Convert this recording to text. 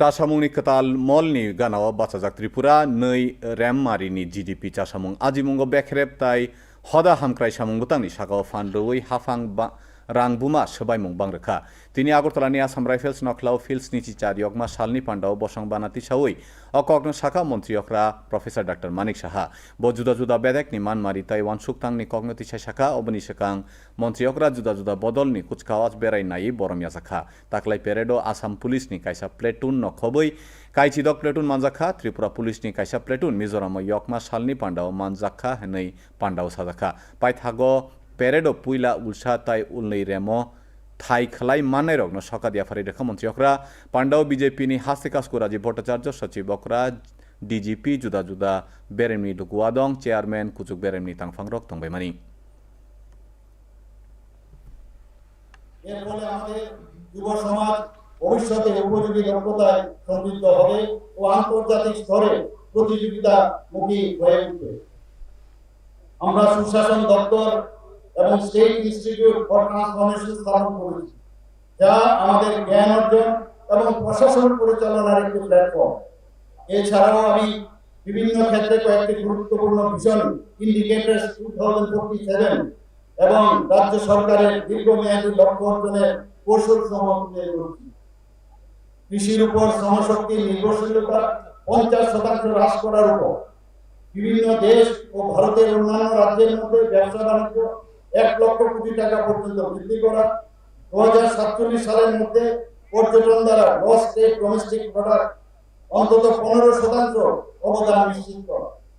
चासामुंनि खोताल मलनि गानाव बाचाजाक त्रिपुरा नै रेम मारिनि जिडिपि चासामुं आजिमुंगो बेखेरेब ताइ हदा हामक्राय सामुं बुतांनि सागाव फानदुयै हाफां रांबुमा সবাই मुंबां রেখা। তিনি আগরতলা আসাম রাইফেলস নখলাও ফিল্ডসনি চিচার ইগমা শালনি, পান্ডাও, বসং, বানাতি সাউই অকগ্ন শাখা, মন্ত্রী অকরা, প্রফেসর ডাক্তার মানিক সাহা ব জুদা জুদা বেদেক নি মানমারি তাই ওয়ান সুক্তাংনি কগ্নতি সাই শাখা, অবনি শেখাং মন্ত্রী অকরা, জুদা জুদা বদল নি কুচকাওয়াজ বেড়াই নাই বরমিয়া শাখা। তাকলাই পেরেডো, আসাম পুলিশ নি কাইসা প্লেটুন নখবই কাইচিদক প্লেটুন মানজাখা ত্রিপুরা পুলিশ নি কাইসা প্লেটুন, মিজোরাম, ইয়কমা, শালনি, পান্ডাও মানজাখা হেনই, পান্ডাও, সাজাখা। পাইথাগো পেরেডো পুইলা উলসা তাই উলনৈ রেমো থাই খেলাই মানাই রগ্ন সকা দিয়া ফারি রেখামন্ত্রী অকরা পাণ্ডাও বিজেপি নি হাসে কাসকুরাজি ভট্টাচার্য সচিব অকরা ডিজিপি জুদা জুদা বেরেমনি ডুকুয়াদং চেয়ারম্যান কুচুক বেরেমনি তাংফাং রক তংবাইমানি এর ফলে ভবিষ্যতে উপযোগী দক্ষতায় সমৃদ্ধ হবে ও আন্তর্জাতিক স্তরে প্রতিযোগিতামুখী হয়ে উঠবে। আমরা সুশাসন দপ্তর এবং স্টেট ইনস্টিটিউট ফর ট্রান্সফরমেশন স্থাপন করেছি, যা আমাদের জ্ঞান অর্জন এবং প্রশাসন পরিচালনার একটি প্ল্যাটফর্ম এছাড়াও আমি বিভিন্ন ক্ষেত্রে কয়েকটি গুরুত্বপূর্ণ vision indicators two thousand forty seven এবং রাজ্য সরকারের দীর্ঘমেয়াদী লক্ষ্য অর্জনের কৌশল সমূহ তুলে ধরছি কৃষির উপর শ্রমশক্তি নির্ভরশীলতা পঞ্চাশ শতাংশ হ্রাস করার উপর বিভিন্ন দেশ ও ভারতের অন্যান্য রাজ্যের মধ্যে ব্যবসা বাণিজ্য এক লক্ষ কোটি টাকা পর্যন্ত বৃদ্ধি করা। দু হাজার সাতচল্লিশ সালের মধ্যে পর্যটন দ্বারা অন্তত পনেরো শতাংশ অবদান নিশ্চিত করা।